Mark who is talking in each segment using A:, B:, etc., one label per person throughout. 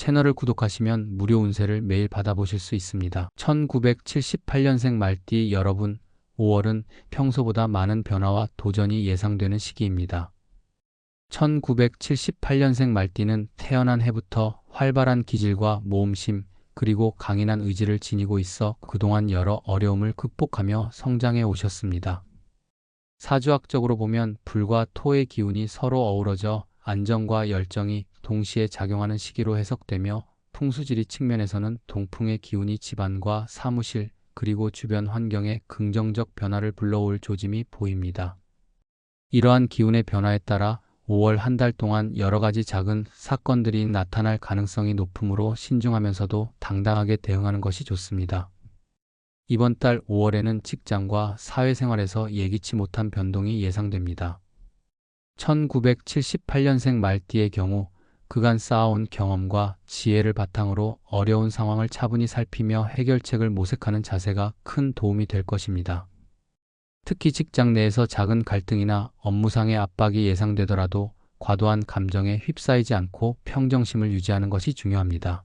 A: 채널을 구독하시면 무료 운세를 매일 받아보실 수 있습니다. 1978년생 말띠 여러분, 5월은 평소보다 많은 변화와 도전이 예상되는 시기입니다. 1978년생 말띠는 태어난 해부터 활발한 기질과 모험심, 그리고 강인한 의지를 지니고 있어 그동안 여러 어려움을 극복하며 성장해 오셨습니다. 사주학적으로 보면 불과 토의 기운이 서로 어우러져 안정과 열정이 동시에 작용하는 시기로 해석되며 풍수지리 측면에서는 동풍의 기운이 집안과 사무실 그리고 주변 환경에 긍정적 변화를 불러올 조짐이 보입니다. 이러한 기운의 변화에 따라 5월 한 달 동안 여러 가지 작은 사건들이 나타날 가능성이 높으므로 신중하면서도 당당하게 대응하는 것이 좋습니다. 이번 달 5월에는 직장과 사회생활에서 예기치 못한 변동이 예상됩니다. 1978년생 말띠의 경우 그간 쌓아온 경험과 지혜를 바탕으로 어려운 상황을 차분히 살피며 해결책을 모색하는 자세가 큰 도움이 될 것입니다. 특히 직장 내에서 작은 갈등이나 업무상의 압박이 예상되더라도 과도한 감정에 휩싸이지 않고 평정심을 유지하는 것이 중요합니다.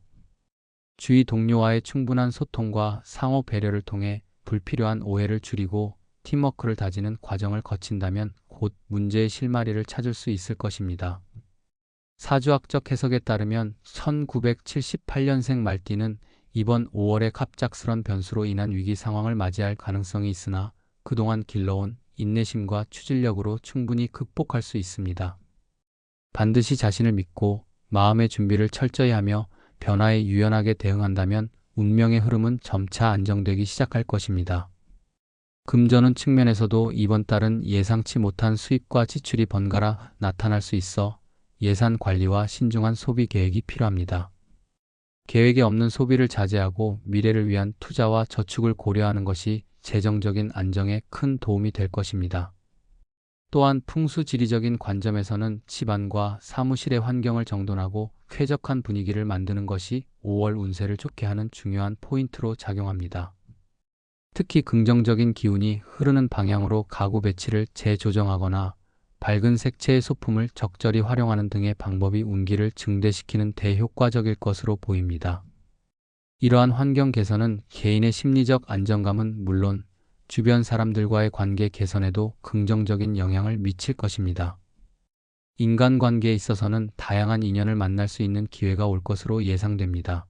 A: 주위 동료와의 충분한 소통과 상호 배려를 통해 불필요한 오해를 줄이고 팀워크를 다지는 과정을 거친다면 곧 문제의 실마리를 찾을 수 있을 것입니다. 사주학적 해석에 따르면 1978년생 말띠는 이번 5월의 갑작스런 변수로 인한 위기 상황을 맞이할 가능성이 있으나 그동안 길러온 인내심과 추진력으로 충분히 극복할 수 있습니다. 반드시 자신을 믿고 마음의 준비를 철저히 하며 변화에 유연하게 대응한다면 운명의 흐름은 점차 안정되기 시작할 것입니다. 금전운 측면에서도 이번 달은 예상치 못한 수입과 지출이 번갈아 나타날 수 있어 예산 관리와 신중한 소비 계획이 필요합니다. 계획에 없는 소비를 자제하고 미래를 위한 투자와 저축을 고려하는 것이 재정적인 안정에 큰 도움이 될 것입니다. 또한 풍수지리적인 관점에서는 집안과 사무실의 환경을 정돈하고 쾌적한 분위기를 만드는 것이 5월 운세를 좋게 하는 중요한 포인트로 작용합니다. 특히 긍정적인 기운이 흐르는 방향으로 가구 배치를 재조정하거나 밝은 색채의 소품을 적절히 활용하는 등의 방법이 운기를 증대시키는 대효과적일 것으로 보입니다. 이러한 환경 개선은 개인의 심리적 안정감은 물론 주변 사람들과의 관계 개선에도 긍정적인 영향을 미칠 것입니다. 인간관계에 있어서는 다양한 인연을 만날 수 있는 기회가 올 것으로 예상됩니다.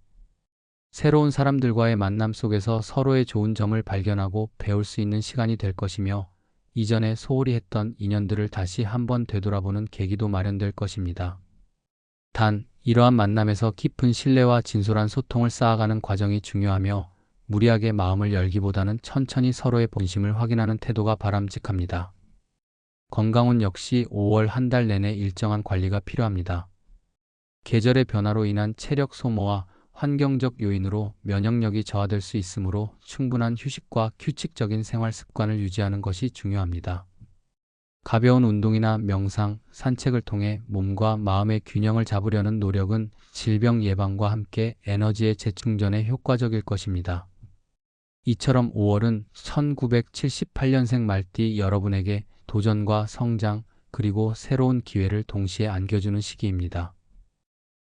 A: 새로운 사람들과의 만남 속에서 서로의 좋은 점을 발견하고 배울 수 있는 시간이 될 것이며 이전에 소홀히 했던 인연들을 다시 한번 되돌아보는 계기도 마련될 것입니다. 단, 이러한 만남에서 깊은 신뢰와 진솔한 소통을 쌓아가는 과정이 중요하며 무리하게 마음을 열기보다는 천천히 서로의 본심을 확인하는 태도가 바람직합니다. 건강운 역시 5월 한 달 내내 일정한 관리가 필요합니다. 계절의 변화로 인한 체력 소모와 환경적 요인으로 면역력이 저하될 수 있으므로 충분한 휴식과 규칙적인 생활 습관을 유지하는 것이 중요합니다. 가벼운 운동이나 명상, 산책을 통해 몸과 마음의 균형을 잡으려는 노력은 질병 예방과 함께 에너지의 재충전에 효과적일 것입니다. 이처럼 5월은 1978년생 말띠 여러분에게 도전과 성장 그리고 새로운 기회를 동시에 안겨주는 시기입니다.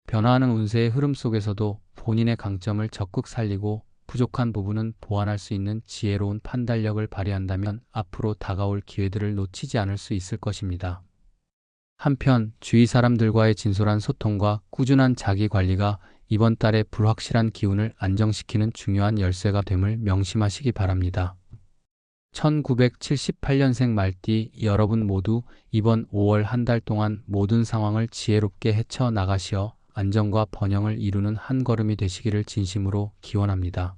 A: 변화하는 운세의 흐름 속에서도 본인의 강점을 적극 살리고 부족한 부분은 보완할 수 있는 지혜로운 판단력을 발휘한다면 앞으로 다가올 기회들을 놓치지 않을 수 있을 것입니다. 한편 주위 사람들과의 진솔한 소통과 꾸준한 자기 관리가 이번 달에 불확실한 기운을 안정시키는 중요한 열쇠가 됨을 명심하시기 바랍니다. 1978년생 말띠 여러분 모두 이번 5월 한 달 동안 모든 상황을 지혜롭게 헤쳐 나가시어 안정과 번영을 이루는 한 걸음이 되시기를 진심으로 기원합니다.